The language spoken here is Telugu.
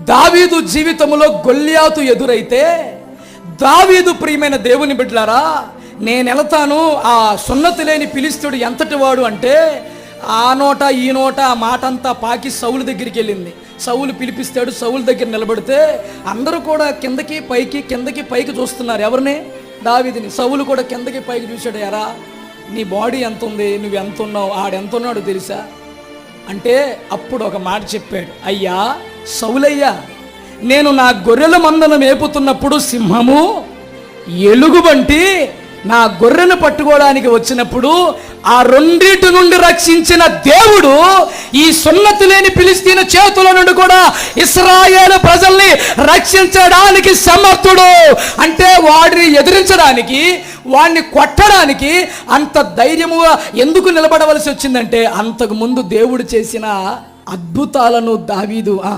దావీదు జీవితంలో గొల్లియాతు ఎదురైతే దావీదు ప్రియమైన దేవుని బిడ్డలారా నేను వెళతాను ఆ సున్నతి లేని పిలిస్తుడు ఎంతటి వాడు అంటే ఆ నోట ఈ నోట ఆ మాట అంతా పాకి సౌలు దగ్గరికి వెళ్ళింది. సౌలు పిలిపిస్తాడు సౌలు దగ్గర నిలబడితే అందరూ కూడా కిందకి పైకి కిందకి పైకి చూస్తున్నారు. ఎవరిని? దావీదిని. సౌలు కూడా కిందకి పైకి చూశాడు. ఎరా నీ బాడీ ఎంత ఉంది నువ్వు ఎంత ఉన్నావు ఆడెంత ఉన్నాడు తెలుసా? అంటే అప్పుడు ఒక మాట చెప్పాడు. అయ్యా సౌలయ్యా నేను నా గొర్రెల మందను మేపుతున్నప్పుడు సింహము ఎలుగుబంటి నా గొర్రెను పట్టుకోవడానికి వచ్చినప్పుడు ఆ రెండింటి నుండి రక్షించిన దేవుడు ఈ సున్నతి లేని పిలిస్తీన చేతుల నుండి కూడా ఇస్రాయేల్ ప్రజల్ని రక్షించడానికి సమర్థుడు. అంటే వాడిని ఎదిరించడానికి వాడిని కొట్టడానికి అంత ధైర్యముగా ఎందుకు నిలబడవలసి వచ్చిందంటే అంతకు ముందు దేవుడు చేసిన అద్భుతాలను దావీదు ఆ,